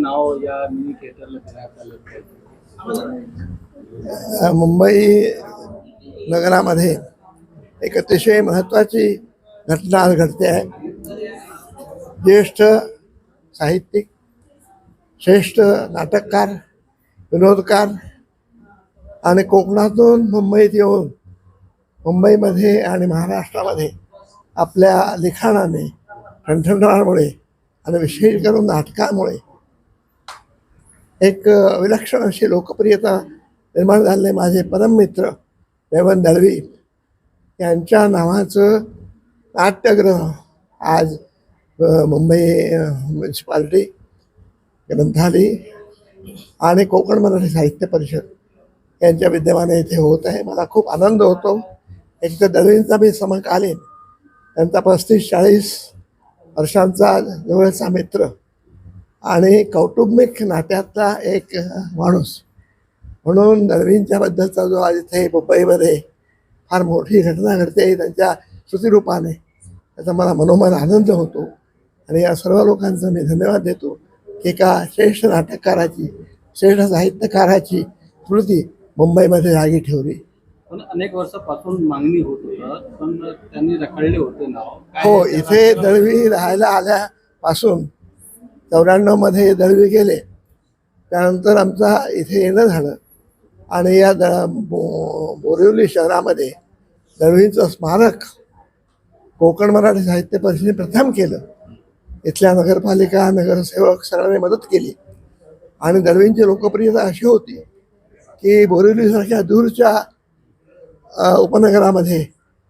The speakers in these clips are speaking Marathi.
नाव या मिनी थिएटरला मुंबई नगरामध्ये एक अतिशय महत्त्वाची घटना आज घडते आहे. ज्येष्ठ साहित्यिक श्रेष्ठ नाटककार विनोदकार आणि कोकणातून मुंबईत येऊन मुंबईमध्ये आणि महाराष्ट्रामध्ये आपल्या लिखाणाने ठणठणामुळे आणि विशेष करून नाटकामुळे एक विलक्षण अशी लोकप्रियता निर्माण झालेले माझे परममित्र देवन दळवी यांच्या नावाचं नाट्यग्रह आज मुंबई म्युन्सिपाल्टी ग्रंथालय आणि कोकण मराठी साहित्य परिषद यांच्या विद्यमाने इथे होत आहे. मला खूप आनंद होतो. एक तर दळवींचा मी समकालीन त्यांचा पस्तीस चाळीस वर्षांचा जवळचा मित्र आणि कौटुंबिक नात्यातला एक माणूस. म्हणून दळवींच्याबद्दलचा जो आज इथे मुंबईमध्ये फार मोठी घटना घडते त्यांच्या श्रुतिरूपाने त्याचा मला मनोमन आनंद होतो. आणि या सर्व लोकांचा मी धन्यवाद देतो. एका श्रेष्ठ नाटककाराची श्रेष्ठ साहित्यकाराची स्मृती मुंबईमध्ये जागी ठेवली. पण अनेक वर्षापासून मागणी होत होतं पण त्यांनी रखडले होते नाव हो इथे दळवी राहायला आल्यापासून चौऱ्याण्णवमध्ये दळवी गेले. त्यानंतर आमचा इथे येणं झालं. आणि या द बो बोरिवली शहरामध्ये दळवींचं स्मारक कोकण मराठी साहित्य परिषदेने प्रथम केलं. इथल्या नगरपालिका नगरसेवक सगळ्यांनी मदत केली. आणि दळवींची लोकप्रियता अशी होती की बोरिवलीसारख्या दूरच्या उपनगरामध्ये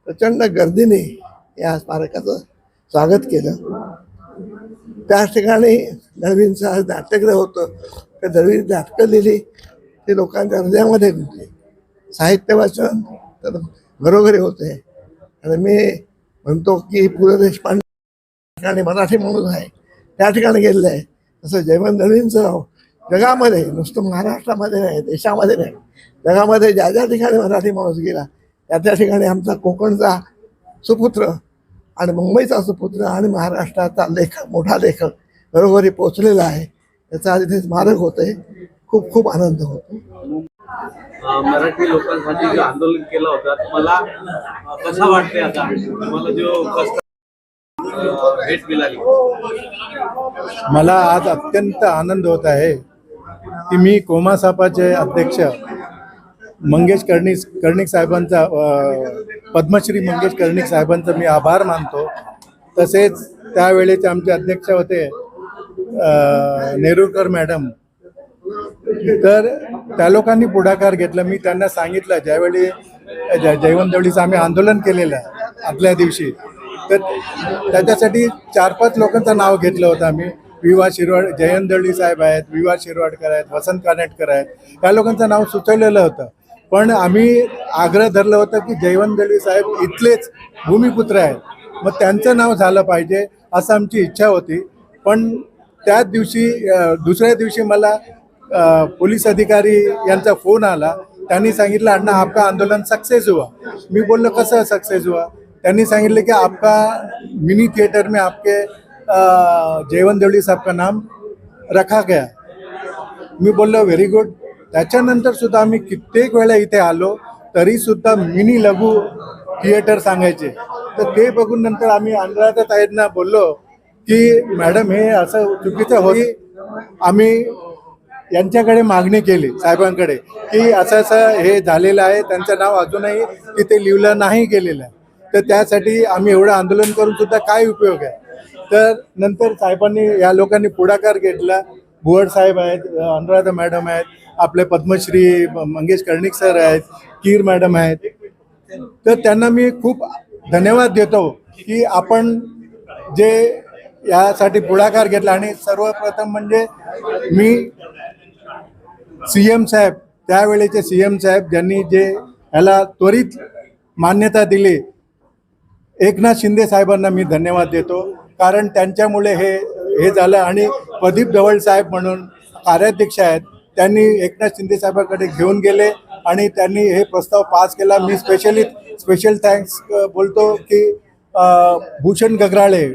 प्रचंड गर्दीने या स्मारकाचं स्वागत केलं. त्याच ठिकाणी दळवींचं आज नाट्यगृह होतं त्या दळवी नाटकं लिहिली ते लोकांच्या हृदयामध्ये गुंतली. साहित्य वाचन तर घरोघरी होते. आणि मी म्हणतो की पु. ल. देशपांडे ठिकाणी मराठी माणूस आहे. त्या ठिकाणी गेलेलं आहे. तसं जयवंत दळवींचं नाव जगामध्ये नुसतं महाराष्ट्रामध्ये नाही देशामध्ये नाही. जगामध्ये ज्या ज्या ठिकाणी मराठी माणूस गेला त्या त्या ठिकाणी आमचा कोकणचा सुपुत्र आणि मुंबईचा सुपुत्र आणि महाराष्ट्राचा लेखक मोठा लेखक घरोघरी पोचलेला आहे. याचा आज इथे स्मारक होते खूप खूप आनंद होतो. मराठी लोकांसाठी जो आंदोलन केलं होतं मला कसा वाटते आता? मला जो कष्ट भेट मिळाली मला आज अत्यंत आनंद होत आहे की मी कोमा सापाचे अध्यक्ष मंगेश कर्णिक कर्णिक साहेबांचा पद्मश्री मंगेश कर्णिक साहेबांचा मी आभार मानतो. तसेच त्यावेळेचे आमचे अध्यक्ष होते अ, नेरुरकर मॅडम. तर त्या लोकांनी पुढाकार घेतला. मी त्यांना सांगितलं ज्यावेळी ज- जयवंत आम्ही आंदोलन केलेलं आहे आदल्या दिवशी तर त्याच्यासाठी चार पाच लोकांचं नाव घेतलं होतं आम्ही. विवा शिरवाड जयंत साहेब आहेत विवा शिरवाडकर आहेत वसंत कानेटकर आहेत. या लोकांचं नाव सुचवलेलं होतं. पण आम्ही आग्रह धरलं होतं की जयवंत दळवी साहेब इथलेच भूमिपुत्र आहेत. मग त्यांचं नाव झालं पाहिजे असं आमची इच्छा होती. पण त्याच दिवशी दुसऱ्या दिवशी मला पोलीस अधिकारी यांचा फोन आला. त्यांनी सांगितलं अण्णा आपका आंदोलन सक्सेस हुआ. मी बोललो कसं सक्सेस हुआ? त्यांनी सांगितले की आपका मिनी थिएटर में आपके अ, जयवंत देवड़ी नाम रखा गया. मी बोललो व्हेरी गुड त्याच्यानंतर सुद्धा आम्ही कित्येक वेळा इथे आलो तरी सुद्धा मिनी लघु थिएटर सांगायचे. तर ते बघून नंतर आम्ही अनुराधा ताईंना बोललो की मॅडम हे असं चुकीचं होती आम्ही यांच्याकडे मागणी केली साहेबांकडे की असं असं हे झालेलं आहे त्यांचं नाव अजूनही तिथे लिहिलं नाही गेलेलं आहे. तर त्यासाठी आम्ही एवढं आंदोलन करून सुद्धा काय उपयोग आहे? तर नंतर साहेबांनी या लोकांनी पुढाकार घेतला. भुवड साहेब आहेत अनुराधा मॅडम आहेत आपले पद्मश्री मंगेश कर्णिक सर आहेत कीर मॅडम आहेत. तर त्यांना मी खूप धन्यवाद देतो की आपण जे यासाठी पुढाकार घेतला आणि सर्वप्रथम म्हणजे मी सी एम साहेब त्यावेळेचे सी एम साहेब ज्यांनी जे ह्याला त्वरित मान्यता दिली एकनाथ शिंदे साहेबांना मी धन्यवाद देतो. कारण त्यांच्यामुळे हे हे झालं आणि प्रदीप ढवळ साहेब म्हणून कार्याध्यक्ष आहेत त्यांनी एकनाथ शिंदे साहेबांकडे घेऊन गेले आणि त्यांनी हे प्रस्ताव पास केला. मी स्पेशली स्पेशल थँक्स बोलतो की भूषण गगराळे.